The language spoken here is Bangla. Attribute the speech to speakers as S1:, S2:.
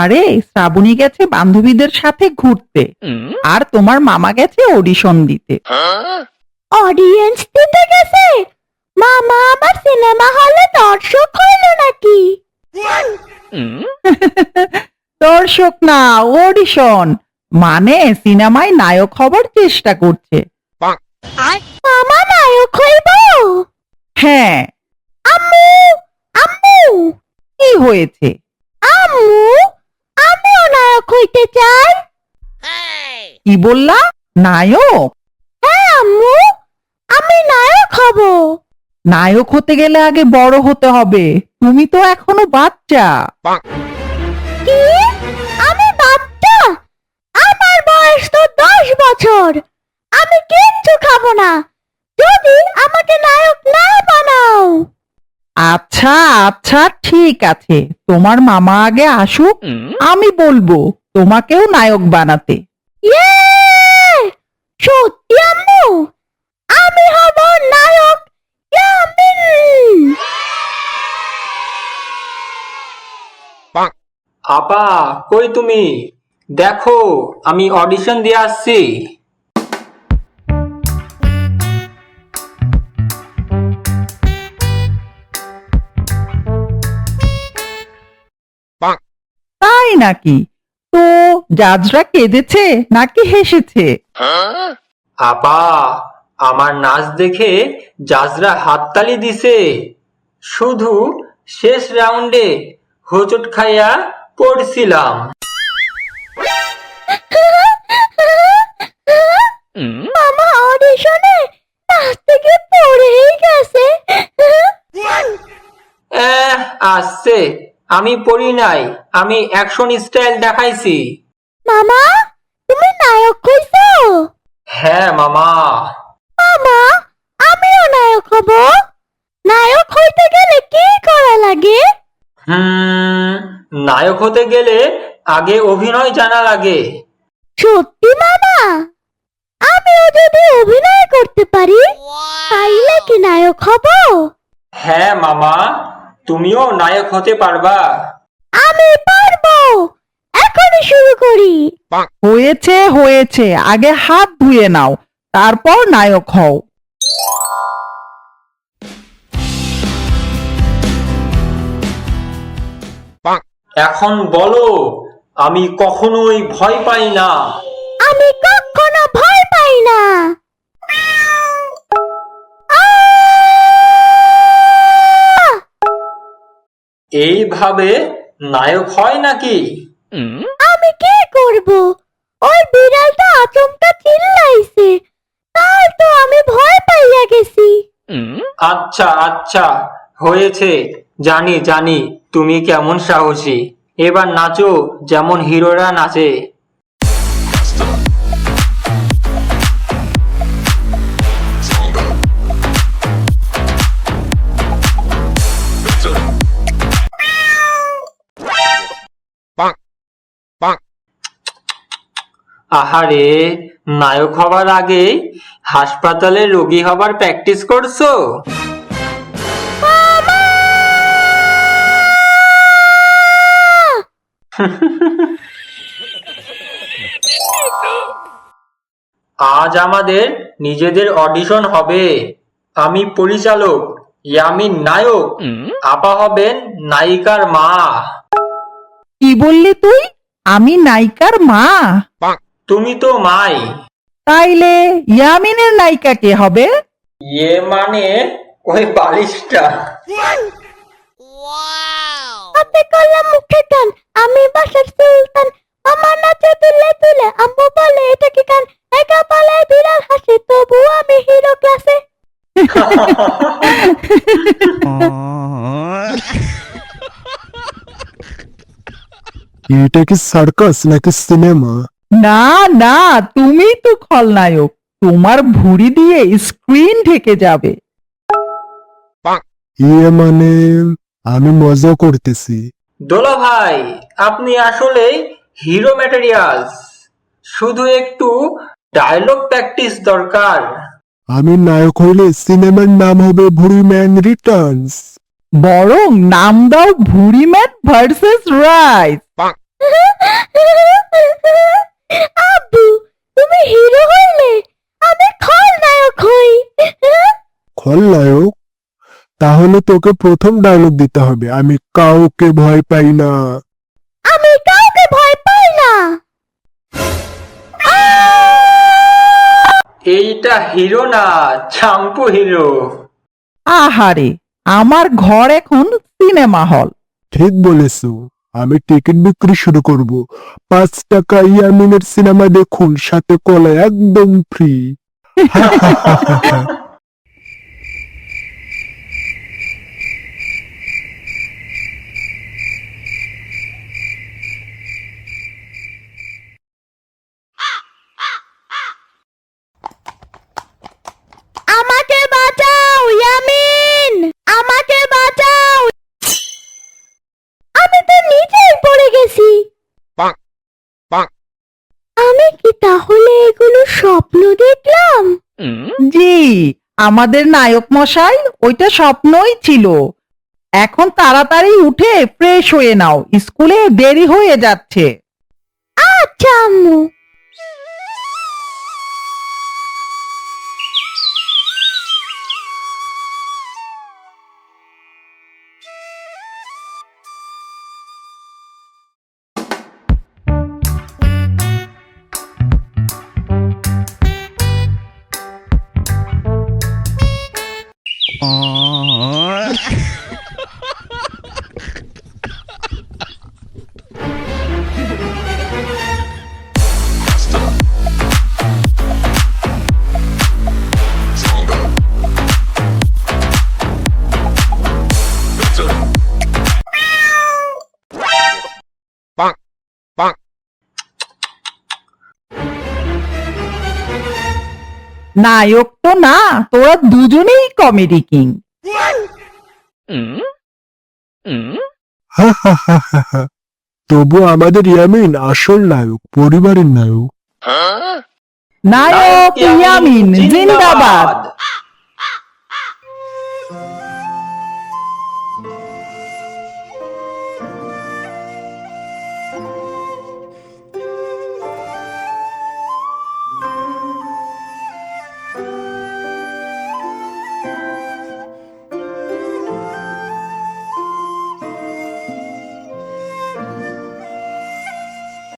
S1: আরে শ্রাবণী গেছে বান্ধবীদের সাথে ঘুরতে। আর তোমার মামা গেছে অডিশন দিতে।
S2: অডিয়েন্স দিতে গেছে? মামা আমার সিনেমা হলে দর্শক হইল নাকি?
S1: দর্শক না অডিশন মানে সিনেমায় নায়ক হবার চেষ্টা করছে।
S2: মামা নায়ক হইব?
S1: হ্যাঁ।
S2: আম্মু আম্মু।
S1: কি হয়েছে?
S2: আম্মু হইতে চাই?
S1: কি বললা? নায়ক?
S2: হ্যাঁ আম্মু। আমি নায়ক হব।
S1: নায়ক হতে গেলে আগে বড় হতে হবে। তুমি তো এখনও বাচ্চা।
S2: কি? আমি বাচ্চা? আমার বয়স তো দশ বছর। আমি কিচ্ছু খাব না। যদি আমাকে নায়ক না বানাও।
S1: আচ্ছা আচ্ছা ঠিক আছে। তোমার মামা আগে আসুক আমি বলব তোমাকেও নায়ক বানাতে।
S2: ইয়ে! সত্যি আম্মু? আমি হব নায়ক ইয়ামিন!
S3: আপা কই তুমি? দেখো আমি অডিশন দিয়ে আসছি।
S1: নাকি? তো জাজরা কেঁদেছে নাকি হেসেছে?
S3: আপা আমার নাচ দেখে জাজরা হাততালি দিছে। শুধু শেষ রাউন্ডে হোঁচট খাইয়া পড়ছিলাম। আমি পড়ি নাই আমি অ্যাকশন স্টাইল দেখাইছি।
S2: মামা তুমি নায়ক হইছো?
S3: হ্যাঁ মামা।
S2: মামা আমিও নায়ক হব। নায়ক হইতে গেলে কি করা লাগে?
S3: হুম নায়ক হতে গেলে আগে অভিনয় জানা লাগে।
S2: সত্যি মামা? আমিও যদি অভিনয় করতে পারি তাইলে কি নায়ক হব
S3: হ্যাঁ মামা তুমিও নায়ক হতে পারবা।
S2: আমি পারব। এখনই শুরু করি।
S1: হয়েছে হয়েছে। আগে হাত ধুয়ে নাও তারপর নায়ক হও।
S3: এখন বলো আমি কখনোই ভয় পাই না।
S2: আমি কখনো ভয় পাই
S3: এইভাবে নায়ক হয় নাকি?
S2: আমি কি করব? ওই বিড়ালটা আচমকা চিল্লাইছে। তাই তো আমি ভয় পাইয়া গেছি।
S3: আচ্ছা আচ্ছা হয়েছে। জানি জানি তুমি কেমন সাহসী। এবার নাচো যেমন হিরোরা নাচে। আহারে নায়ক হবার আগে হাসপাতালে রোগী হবার প্র্যাকটিস করছ? আজ আমাদের নিজেদের অডিশন হবে। আমি পরিচালক ইয়ামিন নায়ক আপা হবেন নায়িকার মা।
S1: কি বললি তুই? আমি নায়িকার মা।
S3: তুমি তো মাই।
S1: তাইলে ইয়ামিনের নায়িকা কে হবে?
S3: ইয়ে মানে ওই বালিশটা।
S2: হাতে কলম মুখে কান আমি বাসার সুলতান। আমার নাচে তুলে তুলে আম্মু বলে এটা কি কান? একা পালায় বিড়াল হাসি তবু আমি হিরো ক্লাসে
S4: এটা কি সার্কাস নাকি সিনেমা
S1: না না তুমি তো খলনায়ক। তোমার ভুড়ি দিয়ে স্ক্রিন ঢেকে যাবে।
S4: ইয়ে মানে আমি মজা করতেছি।
S3: দোলা ভাই আপনি আসলে হিরো ম্যাটেরিয়ালস শুধু একটু ডায়লগ প্র্যাকটিস দরকার।
S4: আমি নায়ক হইলে সিনেমার নাম হবে ভুড়ি ম্যান রিটার্নস।
S1: বরং নাম দাও ভুড়ি ম্যান ভার্সেস রাইস।
S2: আব্বু তুমি হিরো হইলে আমি খলনায়ক হই।
S4: খলনায়ক? তাহলে তোকে প্রথম ডায়লগ দিতে হবে। আমি কাউকে ভয় পাই না।
S2: আমি কাউকে ভয় পাই না।
S3: এইটা হিরো না চাম্পু হিরো।
S1: আহারে আমার ঘর এখন সিনেমা হল।
S4: ঠিক বলেছ। আমি টিকিট বিক্রি শুরু করব। পাঁচ টাকা ইয়ামিনের সিনেমা দেখুন সাথে কলা একদম ফ্রি
S2: আমাকে বাঁচাও ইয়ামিন আমাকে বাঁচাও আমি তো নিচেই পড়ে গেছি আমি কি তাহলে এগুলো স্বপ্ন দেখলাম
S1: জি আমাদের নায়ক মশাই, ওইটা স্বপ্নই ছিল। এখন তাড়াতাড়ি উঠে ফ্রেশ হয়ে নাও, স্কুলে দেরি হয়ে যাচ্ছে।
S2: আচ্ছা আম্মু। 어... 빵! 빵!
S1: নায়ক তো না তোরা দুজনেই কমেডি কিং।
S4: তবু আমাদের ইয়ামিন আসল নায়ক পরিবারের নায়ক
S1: নায়ক ইয়ামিন জিন্দাবাদ